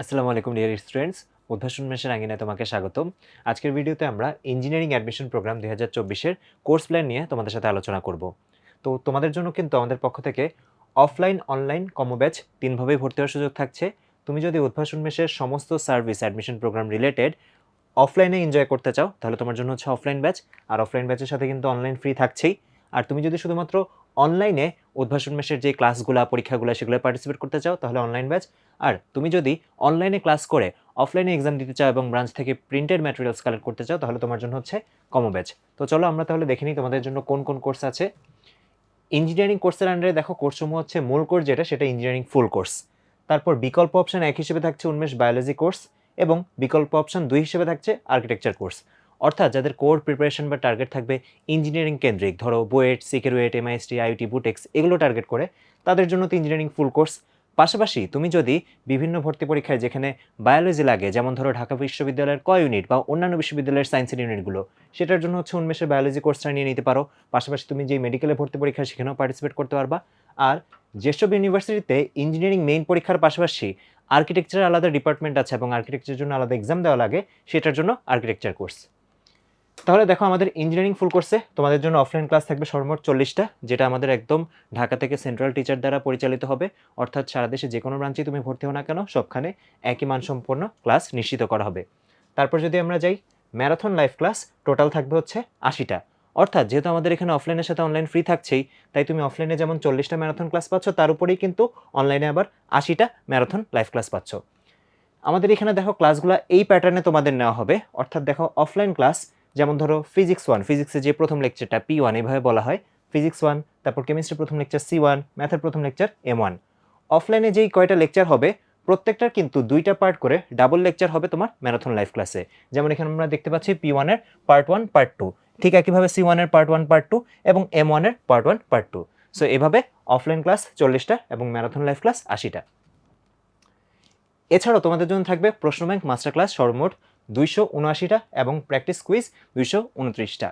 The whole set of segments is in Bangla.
আসসালামু আলাইকুম ডিয়ার স্টুডেন্টস উদ্ভাসন মেশের আঙ্গিনায় তোমাকে স্বাগতম। আজকের ভিডিওতে আমরা ইঞ্জিনিয়ারিং অ্যাডমিশন প্রোগ্রাম দুই হাজার চব্বিশের কোর্স প্ল্যান নিয়ে তোমাদের সাথে আলোচনা করব। তো তোমাদের জন্য কিন্তু আমাদের পক্ষ থেকে অফলাইন অনলাইন কমো ব্যাচ তিনভাবেই ভর্তি হওয়ার সুযোগ থাকছে। তুমি যদি উদ্ভাসন মেশের সমস্ত সার্ভিস অ্যাডমিশন প্রোগ্রাম রিলেটেড অফলাইনে এনজয় করতে চাও, তাহলে তোমার জন্য হচ্ছে অফলাইন ব্যাচ আর অফলাইন ব্যাচের সাথে কিন্তু অনলাইন ফ্রি থাকছেই। আর তুমি যদি শুধুমাত্র অনলাইনে উদ্ভাসন মেশের যে ক্লাসগুলো পরীক্ষাগুলো, সেগুলো পার্টিসিপেট করতে চাও, তাহলে অনলাইন ব্যাচ আর তুমি যদি অনলাইনে ক্লাস করে অফলাইনে এক্সাম দিতে চাও এবং ব্রাঞ্চ থেকে প্রিন্টেড ম্যাটেরিয়ালস কালেক্ট করতে চাও, তাহলে তোমার জন্য হচ্ছে কমো ব্যাচ তো চলো আমরা তাহলে দেখে নিই তোমাদের জন্য কোন কোন কোর্স আছে। ইঞ্জিনিয়ারিং কোর্সের আন্ডারে দেখো কোর্সসমূহ হচ্ছে মূল কোর্স যেটা, সেটা ইঞ্জিনিয়ারিং ফুল কোর্স তারপর বিকল্প অপশন এক হিসেবে থাকছে উন্মেষ বায়োলজি কোর্স এবং বিকল্প অপশন দুই হিসেবে থাকছে আর্কিটেকচার কোর্স অর্থাৎ যাদের কোর প্রিপারেশন বা টার্গেট থাকবে ইঞ্জিনিয়ারিং কেন্দ্রিক, ধরো বুয়েট, সিকেরুয়েট এমআইএসটি আইটি বুটেক্স, এগুলো টার্গেট করে তাদের জন্য তো ইঞ্জিনিয়ারিং ফুল কোর্স পাশাপাশি তুমি যদি বিভিন্ন ভর্তি পরীক্ষায় যেখানে বায়োলজি লাগে, যেমন ধরো ঢাকা বিশ্ববিদ্যালয়ের ক ইউনিট বা অন্যান্য বিশ্ববিদ্যালয়ের সায়েন্সের ইউনিটগুলো সেটার জন্য হচ্ছে উন্মেষের বায়োলজি কোর্সটা নিয়ে নিতে পারো। পাশাপাশি তুমি যে মেডিকেলে ভর্তি পরীক্ষা সেখানেও পার্টিসিপেট করতে পারবা। আর যেসব ইউনিভার্সিটিতে ইঞ্জিনিয়ারিং মেইন পরীক্ষার পাশাপাশি আর্কিটেকচার আলাদা ডিপার্টমেন্ট আছে এবং আর্কিটেকচারের জন্য আলাদা এক্সাম দেওয়া লাগে, সেটার জন্য আর্কিটেকচার কোর্স তাহলে দেখো আমাদের ইঞ্জিনিয়ারিং ফুল কোর্সে তোমাদের জন্য অফলাইন ক্লাস থাকবে সর্বমোট চল্লিশটা, যেটা আমাদের একদম ঢাকা থেকে সেন্ট্রাল টিচার দ্বারা পরিচালিত হবে। অর্থাৎ সারা দেশে যে কোনো ব্রাঞ্চে তুমি ভর্তি হও না কেন, সবখানে একই মানসম্পন্ন ক্লাস নিশ্চিত করা হবে। তারপর যদি আমরা যাই ম্যারাথন লাইভ ক্লাস টোটাল থাকবে হচ্ছে আশিটা। অর্থাৎ যেহেতু আমাদের এখানে অফলাইনের সাথে অনলাইন ফ্রি থাকছেই, তাই তুমি অফলাইনে যেমন চল্লিশটা ম্যারাথন ক্লাস পাচ্ছ, তার উপরেই কিন্তু অনলাইনে আবার আশিটা ম্যারাথন লাইভ ক্লাস পাচ্ছ। আমাদের এখানে দেখো ক্লাসগুলো এই প্যাটার্নে তোমাদের নেওয়া হবে। অর্থাৎ দেখো অফলাইন ক্লাস যেমন ধরো ফিজিক্স ওয়ান ফিজিক্সের যে প্রথম লেকচারটা পি ওয়ান এভাবে বলা হয় ফিজিক্স ওয়ান তারপর কেমিস্ট্রি প্রথম লেকচার সি ওয়ান ম্যাথের প্রথম লেকচার এম ওয়ান অফলাইনে যেই কয়টা লেকচার হবে, প্রত্যেকটার কিন্তু দুইটা পার্ট করে ডাবল লেকচার হবে তোমার ম্যারাথন লাইফ ক্লাসে যেমন এখানে আমরা দেখতে পাচ্ছি পি ওয়ানের পার্ট ওয়ান পার্ট টু ঠিক একইভাবে সি ওয়ানের পার্ট ওয়ান পার্ট টু এবং এম ওয়ানের part one part two so এভাবে অফলাইন ক্লাস চল্লিশটা এবং ম্যারাথন লাইফ ক্লাস আশিটা। এছাড়াও তোমাদের জন্য থাকবে প্রশ্ন ব্যাংক মাস্টার ক্লাস সর্বমোট দুইশো উনআশিটা এবং প্র্যাকটিস কুইজ দুইশো উনত্রিশটা।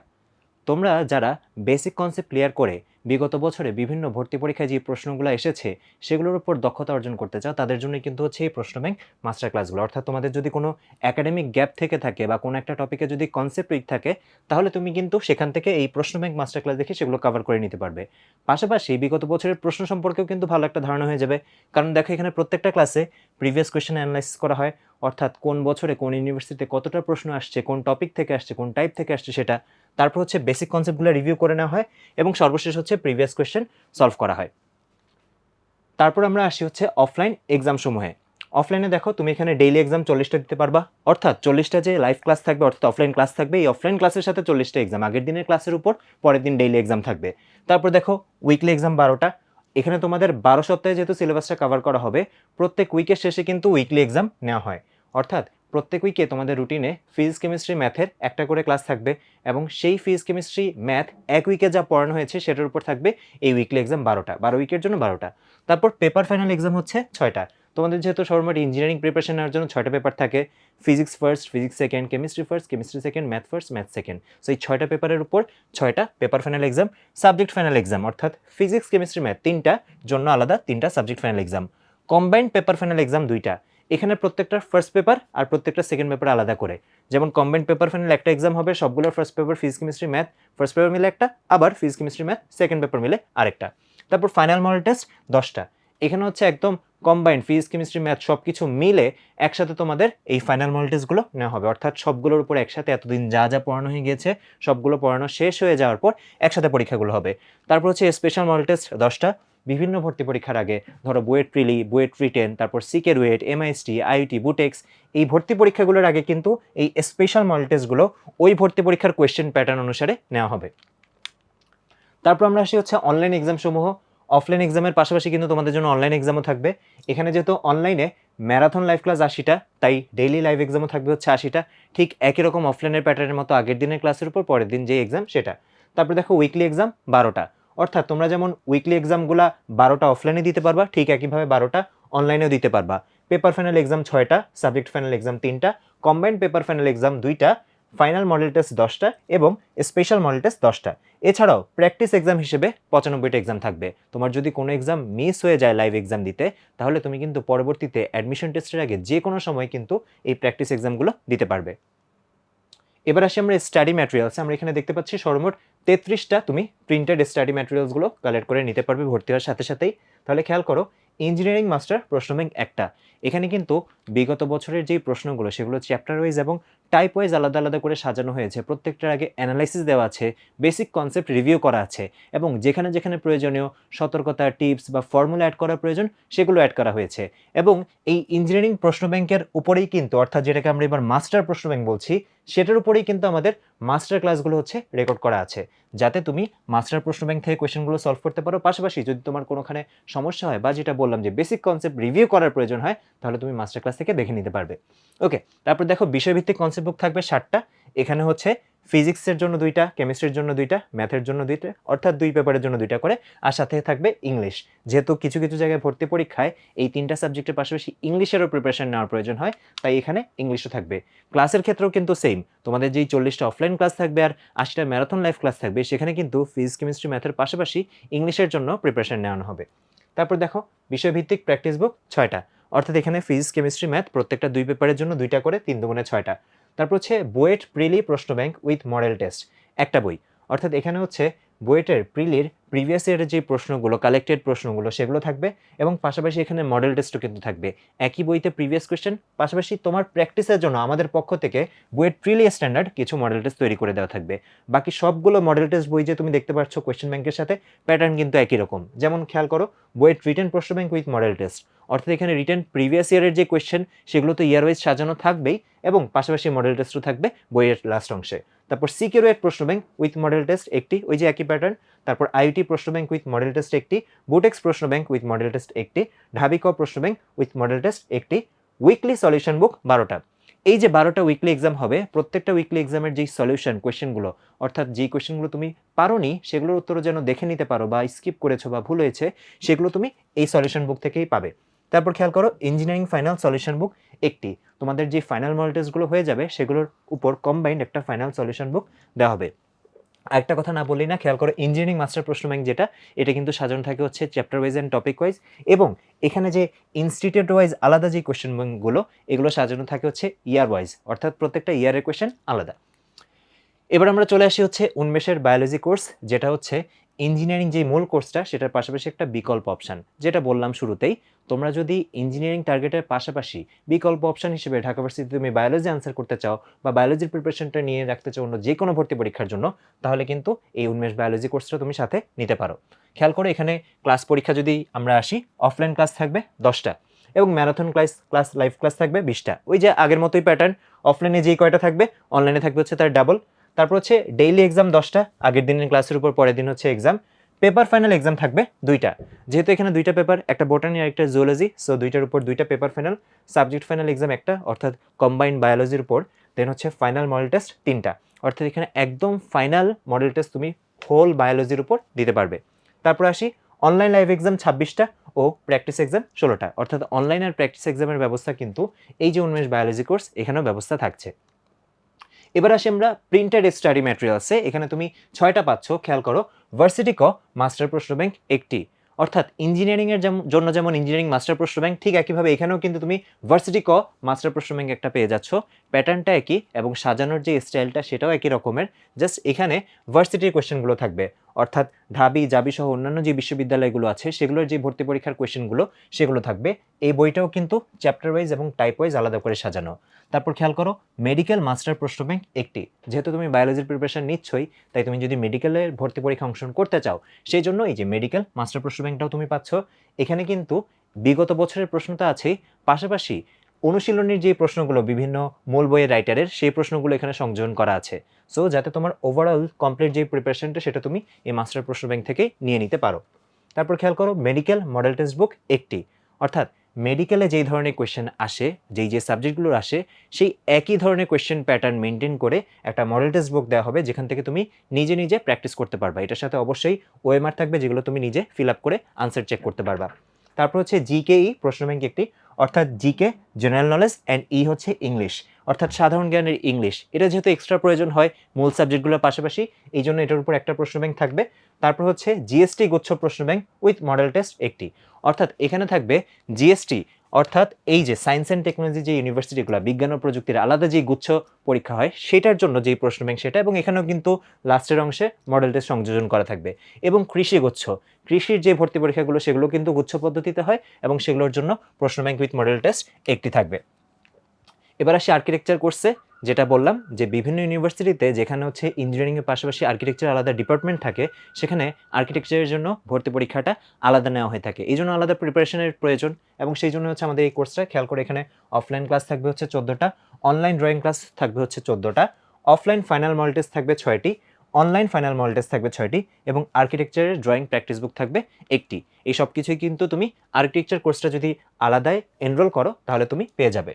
তোমরা যারা বেসিক কনসেপ্ট ক্লিয়ার করে বিগত বছরে বিভিন্ন ভর্তি পরীক্ষায় যে প্রশ্নগুলো এসেছে, সেগুলোর উপর দক্ষতা অর্জন করতে চাও, তাদের জন্য কিন্তু হচ্ছে এই প্রশ্ন ব্যাংক মাস্টার ক্লাসগুলো অর্থাৎ তোমাদের যদি কোনো একাডেমিক গ্যাপ থেকে থাকে বা কোনো একটা টপিকে যদি কনসেপ্ট উইক থাকে, তাহলে তুমি কিন্তু সেখান থেকে এই প্রশ্ন ব্যাংক মাস্টার ক্লাস দেখে সেগুলো কভার করে নিতে পারবে। পাশাপাশি বিগত বছরের প্রশ্ন সম্পর্কেও কিন্তু ভালো একটা ধারণা হয়ে যাবে। কারণ দেখো এখানে প্রত্যেকটা ক্লাসে প্রিভিয়াস কোয়েশ্চেন অ্যানালাইসিস করা হয়। অর্থাৎ কোন বছরে কোন ইউনিভার্সিটিতে কতটা প্রশ্ন আসছে, কোন টপিক থেকে আসছে, কোন টাইপ থেকে আসছে সেটা, তারপর হচ্ছে বেসিক কনসেপ্টগুলো রিভিউ করে নেওয়া হয় এবং সর্বশেষ হচ্ছে প্রিভিয়াস কোয়েশ্চেন সলভ করা হয়। তারপর আমরা আসি হচ্ছে অফলাইন এক্সাম সমূহে। অফলাইনে দেখো, তুমি এখানে ডেইলি এক্সাম চল্লিশটা দিতে পারবা। অর্থাৎ চল্লিশটা যে লাইভ ক্লাস থাকবে, অর্থাৎ অফলাইন ক্লাস থাকবে, এই অফলাইন ক্লাসের সাথে চল্লিশটা এক্সাম আগের দিনের ক্লাসের উপর, পরের দিন ডেইলি এক্সাম থাকবে। তারপর দেখো উইকলি এক্সাম বারোটা এখানে তোমাদের বারো সপ্তাহে যেহেতু সিলেবাসটা কভার করা হবে, প্রত্যেক উইকের শেষে কিন্তু উইকলি এক্সাম নেওয়া হয়। অর্থাৎ প্রত্যেক উইকে তোমাদের রুটিনে ফিজিক্স কেমিস্ট্রি ম্যাথের একটা করে ক্লাস থাকবে এবং সেই ফিজিক্স কেমিস্ট্রি ম্যাথ এক উইকে যা পড়ানো হয়েছে সেটার উপর থাকবে এই উইকলি এক্সাম বারোটা, বারো উইকের জন্য বারোটা। তারপর পেপার ফাইনাল এক্সাম হচ্ছে ছয়টা। তোমাদের যেহেতু সর্বমোট ইঞ্জিনিয়ারিং প্রিপারেশন নেওয়ার জন্য ছয়টা পেপার থাকে physics first physics second chemistry first chemistry second math first math second so এই ছয়টা পেপারের উপর ছয়টা paper final exam subject final exam অর্থাৎ ফিজিক্স কেমিস্ট্রি ম্যাথ তিনটা জন্য আলাদা তিনটা subject final exam combined paper final exam দুইটা। এখানে প্রত্যেকটা ফার্স্ট পেপার আর প্রত্যেকটা সেকেন্ড পেপার আলাদা করে। যেমন কম্বাইন্ড পেপার ফাইনাল একটা এক্সাম হবে, সবগুলোর first paper physics chemistry math first paper মিলে একটা, আবার physics chemistry math second paper মিলে আরেকটা। তারপর ফাইনাল মডেল টেস্ট দশটা। এখানে হচ্ছে একদম কম্বাইন্ড ফিজিক্স কেমিস্ট্রি ম্যাথ সব কিছু মিলে একসাথে তোমাদের এই ফাইনাল মডেল টেস্টগুলো নেওয়া হবে। অর্থাৎ সবগুলোর উপর একসাথে এতদিন যা যা পড়ানো হয়ে গিয়েছে, সবগুলো পড়ানো শেষ হয়ে যাওয়ার পর একসাথে পরীক্ষাগুলো হবে। তারপর হচ্ছে স্পেশাল টেস্ট দশটা, বিভিন্ন ভর্তি পরীক্ষার আগে, ধরো বুয়েট প্রিলি, বুয়েট রিটেন, তারপর CKRUET MIST IT BUTEX, এই ভর্তি পরীক্ষাগুলোর আগে কিন্তু এই স্পেশাল টেস্টগুলো ওই ভর্তি পরীক্ষার কোয়েশ্চেন প্যাটার্ন অনুসারে নেওয়া হবে। তারপর আমরা আসি হচ্ছে অনলাইন এক্সাম সমূহ। অফলাইন এক্সামের পাশাপাশি কিন্তু তোমাদের জন্য অনলাইন এক্সামও থাকবে। এখানে যেহেতু অনলাইনে ম্যারাথন লাইভ ক্লাস আশিটা, তাই ডেইলি লাইভ এক্সামও থাকবে হচ্ছে আশিটা। ঠিক একই রকম অফলাইনের প্যাটার্নের মতো আগের দিনের ক্লাসের উপর পরের দিন যে এক্সাম সেটা। তারপরে দেখো উইকলি এক্সাম বারোটা। অর্থাৎ তোমরা যেমন উইকলি এক্সামগুলা বারোটা অফলাইনে দিতে পারবা, ঠিক একইভাবে বারোটা অনলাইনেও দিতে পারবা। পেপার ফাইনাল এক্সাম ছয়টা সাবজেক্ট ফাইনাল এক্সাম তিনটা কম্বাইন্ড পেপার ফাইনাল এক্সাম দুইটা ফাইনাল মডেল টেস্ট দশটা এবং স্পেশাল মডেল টেস্ট দশটা। এছাড়াও প্র্যাকটিস এক্সাম হিসেবে পঁচানব্বইটা এক্সাম থাকবে। তোমার যদি কোনো এক্সাম মিস হয়ে যায় লাইভ এক্সাম দিতে, তাহলে তুমি কিন্তু পরবর্তীতে অ্যাডমিশন টেস্টের আগে যে কোনো সময় কিন্তু এই প্র্যাকটিস এক্সামগুলো দিতে পারবে। এবার আসি আমরা স্টাডি ম্যাটেরিয়ালস আমরা এখানে দেখতে পাচ্ছি সর্বমোট তেত্রিশটা তুমি প্রিন্টেড স্টাডি ম্যাটেরিয়ালসগুলো কালেক্ট করে নিতে পারবে ভর্তি হওয়ার সাথে সাথেই। তাহলে খেয়াল করো ইঞ্জিনিয়ারিং মাস্টার প্রশ্ন ব্যাংক একটা। এখানে কিন্তু বিগত বছরের যেই প্রশ্নগুলো, সেগুলো চ্যাপ্টার ওয়াইজ এবং টাইপ ওয়াইজ আলাদা আলাদা করে সাজানো হয়েছে। প্রত্যেকটার আগে অ্যানালাইসিস দেওয়া আছে বেসিক কনসেপ্ট রিভিউ করা আছে এবং যেখানে যেখানে প্রয়োজনীয় সতর্কতা টিপস বা ফর্মুলা অ্যাড করা প্রয়োজন সেগুলো অ্যাড করা হয়েছে। এবং এই ইঞ্জিনিয়ারিং প্রশ্ন ব্যাংকের উপরেই কিন্তু, অর্থাৎ যেটাকে আমরা এবার মাস্টার প্রশ্ন ব্যাংক বলছি সেটার উপরেই কিন্তু আমাদের মাস্টার ক্লাসগুলো হচ্ছে রেকর্ড করা আছে। যাতে তুমি মাস্টার প্রশ্ন ব্যাংক থেকে কোয়েশনগুলো সলভ করতে পারো। পাশাপাশি যদি তোমার কোনোখানে সমস্যা হয় বা যেটা বললাম যে বেসিক কনসেপ্ট রিভিউ করার প্রয়োজন হয়, তাহলে তুমি মাস্টার ক্লাস থেকে দেখে নিতে পারবে। ওকে তারপর দেখো বিষয়ভিত্তিক কনসেপ্ট বুক থাকবে ষাটটা। এখানে হচ্ছে ফিজিক্সের জন্য দুইটা কেমিস্ট্রির জন্য দুইটা ম্যাথের জন্য দুইটা, অর্থাৎ দুই পেপারের জন্য দুইটা করে, আর সাথে থাকবে ইংলিশ যেহেতু কিছু কিছু জায়গায় ভর্তি পরীক্ষায় এই তিনটা সাবজেক্টের পাশাপাশি ইংলিশেরও প্রিপারেশন নেওয়ার প্রয়োজন হয়, তাই এখানে ইংলিশও থাকবে। ক্লাসের ক্ষেত্রেও কিন্তু সেম তোমাদের যেই চল্লিশটা অফলাইন ক্লাস থাকবে আর আশিটা ম্যারাথন লাইফ ক্লাস থাকবে, সেখানে কিন্তু ফিজিক্স কেমিস্ট্রি ম্যাথের পাশাপাশি ইংলিশের জন্য প্রিপারেশন নেওয়ানো হবে। তারপর দেখো, বিষয়ভিত্তিক প্র্যাকটিস বুক ছয়টা। অর্থাৎ এখানে ফিজিক্স কেমিস্ট্রি ম্যাথ প্রত্যেকটা দুই পেপারের জন্য দুইটা করে, তিন দুগুণে ছয়টা। তারপর হচ্ছে বুয়েট প্রিলি প্রশ্ন ব্যাংক উইথ মডেল টেস্ট একটা বই। অর্থাৎ এখানে হচ্ছে বুয়েটের, প্রিলির প্রিভিয়াস ইয়ারের যে প্রশ্নগুলো কালেক্টেড প্রশ্নগুলো, সেগুলো থাকবে এবং পাশাপাশি এখানে মডেল টেস্টও কিন্তু থাকবে। একই বইতে প্রিভিয়াস কোয়েশ্চেন পাশাপাশি তোমার প্র্যাকটিসের জন্য আমাদের পক্ষ থেকে বুয়েট প্রিলি স্ট্যান্ডার্ড কিছু মডেল টেস্ট তৈরি করে দেওয়া থাকবে। বাকি সবগুলো মডেল টেস্ট বই যে তুমি দেখতে পাচ্ছ কোয়েশ্চেন ব্যাংকের সাথে প্যাটার্ন কিন্তু একই রকম। যেমন খেয়াল করো, বুয়েট রিটেন প্রশ্ন ব্যাংক উইথ মডেল টেস্ট অর্থাৎ এখানে রিটেন প্রিভিয়াস ইয়ারের যে কোয়েশ্চেন সেগুলো তো ইয়ার ওয়াইজ সাজানো থাকবেই এবং পাশাপাশি মডেল টেস্টও থাকবে বইয়ের লাস্ট অংশে। তারপর সিকিউরেট প্রশ্ন ব্যাংক উইথ মডেল টেস্ট একটি, ওই যে একই প্যাটার্ন তারপর আইটি প্রশ্ন ব্যাংক উইথ মডেল টেস্ট একটি, বুটেক্স প্রশ্ন ব্যাংক উইথ মডেল টেস্ট একটি ঢাবিক প্রশ্ন ব্যাংক উইথ মডেল টেস্ট একটি, উইকলি সলিউশন বুক বারোটা। এই যে বারোটা উইকলি এক্সাম হবে, প্রত্যেকটা উইকলি এক্সামের যেই সলিউশন কোয়েশ্চেনগুলো, অর্থাৎ যেই কোয়েশ্চেনগুলো তুমি পারোনি, সেগুলোর উত্তর যেন দেখে নিতে পারো বা স্কিপ করেছ বা ভুল হয়েছে, সেগুলো তুমি এই সলিউশন বুক থেকেই পাবে। তারপর খেয়াল করো ইঞ্জিনিয়ারিং ফাইনাল সলিউশন বুক একটি। তোমাদের যে ফাইনাল মডেল টেস্টগুলো হয়ে যাবে, সেগুলোর উপর কম্বাইন্ড একটা ফাইনাল সলিউশন বুক দেওয়া হবে। আরেকটা কথা না বললেই না, খেয়াল করো ইঞ্জিনিয়ারিং মাস্টার প্রশ্ন ব্যাংক যেটা, এটা কিন্তু সাজানো থাকে হচ্ছে chapter wise and topic wise এবং এখানে যে ইনস্টিটিউট ওয়াইজ আলাদা যে কোয়েশ্চেন ব্যাংকগুলো এগুলো সাজানো থাকে হচ্ছে ইয়ার ওয়াইজ অর্থাৎ প্রত্যেকটা ইয়ারের কোয়েশ্চেন আলাদা। এবার আমরা চলে আসি হচ্ছে উন্মেষের বায়োলজি কোর্স যেটা হচ্ছে ইঞ্জিনিয়ারিং যে মূল কোর্সটা সেটার পাশাপাশি একটা বিকল্প অপশান যেটা বললাম শুরুতেই, তোমরা যদি ইঞ্জিনিয়ারিং টার্গেটের পাশাপাশি বিকল্প অপশান হিসেবে ঢাকা ভার্সিটিতে তুমি বায়োলজি আনসার করতে চাও বা বায়োলজির প্রিপারেশনটা নিয়ে রাখতে চাও অন্য যে কোনো ভর্তি পরীক্ষার জন্য, তাহলে কিন্তু এই উন্মেষ বায়োলজি কোর্সটা তুমি সাথে নিতে পারো। খেয়াল করে এখানে ক্লাস পরীক্ষা যদি আমরা আসি অফলাইন ক্লাস থাকবে দশটা এবং marathon class class live class থাকবে বিশটা। ওই যে আগের মতোই প্যাটার্ন অফলাইনে যেই কয়টা থাকবে অনলাইনে থাকবে হচ্ছে তার ডাবল তারপর হচ্ছে ডেইলি এক্সাম দশটা, আগের দিনের ক্লাসের উপর, পরের দিন হচ্ছে এক্সাম পেপার ফাইনাল এক্সাম থাকবে দুইটা। যেহেতু এখানে দুইটা পেপার একটা বোটানি আর একটা জুওলজি সো দুইটার উপর দুইটা paper final subject final exam একটা, অর্থাৎ কম্বাইন্ড বায়োলজির উপর দেন হচ্ছে ফাইনাল মডেল টেস্ট তিনটা। অর্থাৎ এখানে একদম ফাইনাল মডেল টেস্ট তুমি হোল বায়োলজির উপর দিতে পারবে। তারপর আসি অনলাইন লাইভ এক্সাম ছাব্বিশটা ও প্র্যাকটিস এক্সাম ষোলোটা। অর্থাৎ অনলাইন আর প্র্যাকটিস এক্সামের ব্যবস্থা কিন্তু এই যে উন্মেষ বায়োলজি কোর্স এখানেও ব্যবস্থা থাকছে। এবার আসি আমরা প্রিন্টেড স্টাডি ম্যাটেরিয়ালসে এখানে তুমি ছয়টা পাচ্ছ, খেয়াল করো। ভার্সিটি ক মাস্টার প্রশ্ন ব্যাংক একটি। অর্থাৎ ইঞ্জিনিয়ারিংয়ের জন্য যেমন ইঞ্জিনিয়ারিং মাস্টার প্রশ্ন ব্যাংক ঠিক একইভাবে এখানেও কিন্তু তুমি ভার্সিটি ক মাস্টার প্রশ্ন ব্যাংক একটা পেয়ে যাচ্ছ। প্যাটার্নটা একই এবং সাজানোর যে স্টাইলটা সেটাও একই রকমের। জাস্ট এখানে ভার্সিটির কোয়েশ্চেনগুলো থাকবে। অর্থাৎ ঢাবি, জাবি সহ অন্যান্য যে বিশ্ববিদ্যালয়গুলো আছে, সেগুলোর যে ভর্তি পরীক্ষার কোয়েশ্চেনগুলো, সেগুলো থাকবে। এই বইটাও কিন্তু চ্যাপ্টার ওয়াইজ এবং টাইপ ওয়াইজ আলাদা করে সাজানো। তারপর খেয়াল করো, মেডিকেল মাস্টার প্রশ্ন ব্যাংক একটি। যেহেতু তুমি বায়োলজির প্রিপারেশন নিচ্ছই, তাই তুমি যদি মেডিকেলের ভর্তি পরীক্ষা অংশগ্রহণ করতে চাও, সেই জন্য এই যে মেডিকেল মাস্টার প্রশ্ন ব্যাংকটাও তুমি পাচ্ছ। এখানে কিন্তু বিগত বছরের প্রশ্ন তো আছেই পাশাপাশি অনুশীলনের যে প্রশ্নগুলো বিভিন্ন মূল বইয়ের রাইটারের সেই প্রশ্নগুলো এখানে সংযোজন করা আছে। সো যাতে তোমার ওভারঅল কমপ্লিট যে প্রিপারেশনটা সেটা তুমি এই মাস্টার প্রশ্ন ব্যাংক থেকে নিয়ে নিতে পারো। তারপর খেয়াল করো মেডিকেল মডেল টেক্সট বুক একটি। অর্থাৎ মেডিকেলে যেই ধরনের কোয়েশ্চেন আসে, যেই যে সাবজেক্টগুলো আসে, সেই একই ধরনের কোয়েশ্চেন প্যাটার্ন মেনটেন করে একটা মডেল টেক্সট বুক দেওয়া হবে, যেখান থেকে তুমি নিজে নিজে প্র্যাকটিস করতে পারবা। এটার সাথে অবশ্যই ওএমআর থাকবে, যেগুলো তুমি নিজে ফিল আপ করে আনসার চেক করতে পারবা। তারপর হচ্ছে জিকেই প্রশ্ন ব্যাংক একটি। অর্থাৎ G K general knowledge and E হচ্ছে ইংলিশ অর্থাৎ সাধারণ জ্ঞানের ইংলিশ। এটা যেহেতু এক্সট্রা প্রয়োজন হয় মূল সাবজেক্টগুলোর পাশাপাশি, এই জন্য এটার উপর একটা প্রশ্ন ব্যাংক থাকবে। তারপর হচ্ছে জিএসটি গুচ্ছ প্রশ্ন ব্যাংক উইথ মডেল টেস্ট একটি। অর্থাৎ এখানে থাকবে জিএসটি অর্থাৎ এই যে সায়েন্স অ্যান্ড টেকনোলজি যে ইউনিভার্সিটিগুলো বিজ্ঞান ও প্রযুক্তির আলাদা যে গুচ্ছ পরীক্ষা হয়, সেটার জন্য যেই প্রশ্ন ব্যাংক সেটা, এবং এখানেও কিন্তু লাস্টের অংশে মডেল টেস্ট সংযোজন করা থাকবে। এবং কৃষি গুচ্ছ, কৃষির যে ভর্তি পরীক্ষাগুলো, সেগুলো কিন্তু গুচ্ছ পদ্ধতিতে হয়, এবং সেগুলোর জন্য প্রশ্ন ব্যাংক উইথ মডেল টেস্ট একটি থাকবে। এবার আসি আর্কিটেকচার কোর্সে যেটা বললাম যে বিভিন্ন ইউনিভার্সিটিতে যেখানে হচ্ছে ইঞ্জিনিয়ারিংয়ের পাশাপাশি আর্কিটেকচার আলাদা ডিপার্টমেন্ট থাকে, সেখানে আর্কিটেকচারের জন্য ভর্তি পরীক্ষাটা আলাদা নেওয়া হয়ে থাকে। এই জন্য আলাদা প্রিপারেশনের প্রয়োজন এবং সেই জন্য হচ্ছে আমাদের এই কোর্সটা খেয়াল করে এখানে অফলাইন ক্লাস থাকবে হচ্ছে চোদ্দোটা অনলাইন ড্রয়িং ক্লাস থাকবে হচ্ছে চোদ্দোটা অফলাইন ফাইনাল মল থাকবে ছয়টি অনলাইন ফাইনাল মল থাকবে ছয়টি এবং আর্কিটেকচারের ড্রয়িং প্র্যাকটিস বুক থাকবে একটি। এই সব কিছুই কিন্তু তুমি আর্কিটেকচার কোর্সটা যদি আলাদায় এনরোল করো, তাহলে তুমি পেয়ে যাবে।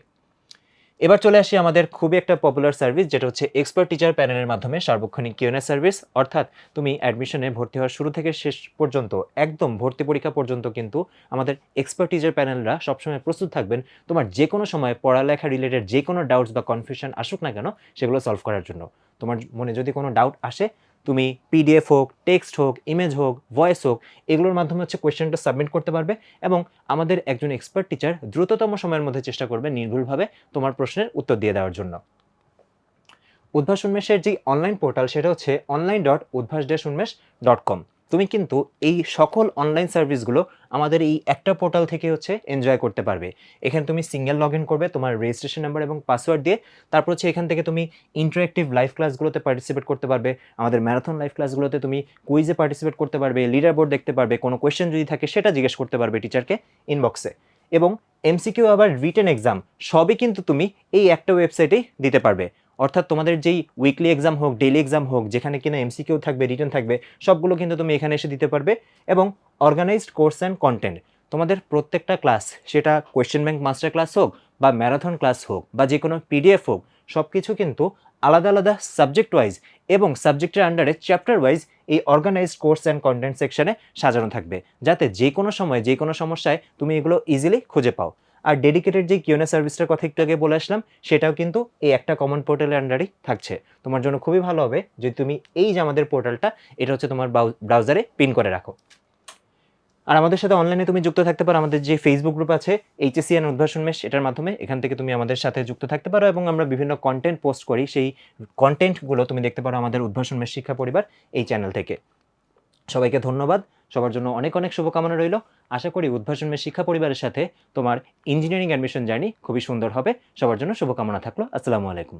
এবার চলে আসি আমাদের খুবই একটা পপুলার সার্ভিস যেটা হচ্ছে এক্সপার্ট টিচার প্যানেলের মাধ্যমে সার্বক্ষণিক কিউএনএ সার্ভিস অর্থাৎ তুমি অ্যাডমিশনে ভর্তি হওয়ার শুরু থেকে শেষ পর্যন্ত, একদম ভর্তি পরীক্ষা পর্যন্ত কিন্তু আমাদের এক্সপার্ট টিচার প্যানেলরা সবসময় প্রস্তুত থাকবেন। তোমার যে কোনো সময় পড়ালেখা রিলেটেড যে কোনো ডাউটস বা কনফিউশন আসুক না কেন, সেগুলো সলভ করার জন্য। তোমার মনে যদি কোনো ডাউট আসে তুমি পিডিএফ হোক টেক্সট হোক ইমেজ হোক ভয়েস হোক, এগুলোর মাধ্যমে হচ্ছে কোয়েশ্চেনটা সাবমিট করতে পারবে এবং আমাদের একজন এক্সপার্ট টিচার দ্রুততম সময়ের মধ্যে চেষ্টা করবে নির্ভুলভাবে তোমার প্রশ্নের উত্তর দিয়ে দেওয়ার জন্য। উদ্ভাস উন্মেষের যে অনলাইন পোর্টাল সেটা হচ্ছে online dot Udvash dash Unmesh dot com তুমি কিন্তু এই সকল অনলাইন সার্ভিসগুলো আমাদের এই একটা পোর্টাল থেকে হচ্ছে এনজয় করতে পারবে। এখানে তুমি সিঙ্গেল লগ ইন করবে, তোমার রেজিস্ট্রেশন নাম্বার এবং পাসওয়ার্ড দিয়ে তারপর হচ্ছে এখান থেকে তুমি ইন্টারেক্টিভ লাইভ ক্লাসগুলোতে পার্টিসিপেট করতে পারবে, আমাদের ম্যারাথন লাইভ ক্লাসগুলোতে তুমি কুইজে পার্টিসিপেট করতে পারবে লিডার বোর্ড দেখতে পারবে, কোনো কোয়েশ্চেন যদি থাকে সেটা জিজ্ঞেস করতে পারবে টিচারকে ইনবক্সে এবং এমসিকিউ আবার রিটেন এক্সাম সবই কিন্তু তুমি এই একটা ওয়েবসাইটেই দিতে পারবে। অর্থাৎ তোমাদের যেই উইকলি এক্সাম হোক ডেইলি এক্সাম হোক, যেখানে কিনা এমসি এমসিকিউ থাকবে রিটার্ন থাকবে, সবগুলো কিন্তু তুমি এখানে এসে দিতে পারবে এবং অর্গানাইজড কোর্স অ্যান্ড কন্টেন্ট তোমাদের প্রত্যেকটা ক্লাস সেটা কোয়েশ্চেন ব্যাংক মাস্টার ক্লাস হোক বা ম্যারাথন ক্লাস হোক বা যে কোনো পিডিএফ হোক সব কিছু কিন্তু আলাদা আলাদা সাবজেক্ট ওয়াইজ এবং সাবজেক্টের আন্ডারে চ্যাপ্টার ওয়াইজ এই অর্গানাইজড কোর্স অ্যান্ড কন্টেন্ট সেকশনে সাজানো থাকবে। যাতে যে কোনো সময় যে কোনো সমস্যায় তুমি এগুলো ইজিলি খুঁজে পাও। আর ডেডিকেটেড যে কিউএনএ সার্ভিসটার কথা একটু আগে বলে আসলাম, সেটাও কিন্তু এই একটা কমন পোর্টালের আন্ডারেই থাকছে। তোমার জন্য খুবই ভালো হবে যদি তুমি এই যে আমাদের পোর্টালটা এটা হচ্ছে তোমার ব্রাউজারে পিন করে রাখো। আর আমাদের সাথে অনলাইনে তুমি যুক্ত থাকতে পারো, আমাদের যে ফেসবুক গ্রুপ আছে এইচএসি অ্যান্ড উদ্ভাসন মেশ এটার মাধ্যমে এখান থেকে তুমি আমাদের সাথে যুক্ত থাকতে পারো এবং আমরা বিভিন্ন কন্টেন্ট পোস্ট করি। সেই কন্টেন্টগুলো তুমি দেখতে পারো আমাদের উদ্ভাসন মেশ শিক্ষা পরিবার এই চ্যানেল থেকে। সবাইকে ধন্যবাদ। সবার জন্য অনেক অনেক শুভকামনা রইল। আশা করি উদ্ভাসন মেশ শিক্ষা পরিবারের সাথে তোমার ইঞ্জিনিয়ারিং অ্যাডমিশন জার্নি খুবই সুন্দর হবে। সবার জন্য শুভকামনা থাকল। আসসালামু আলাইকুম।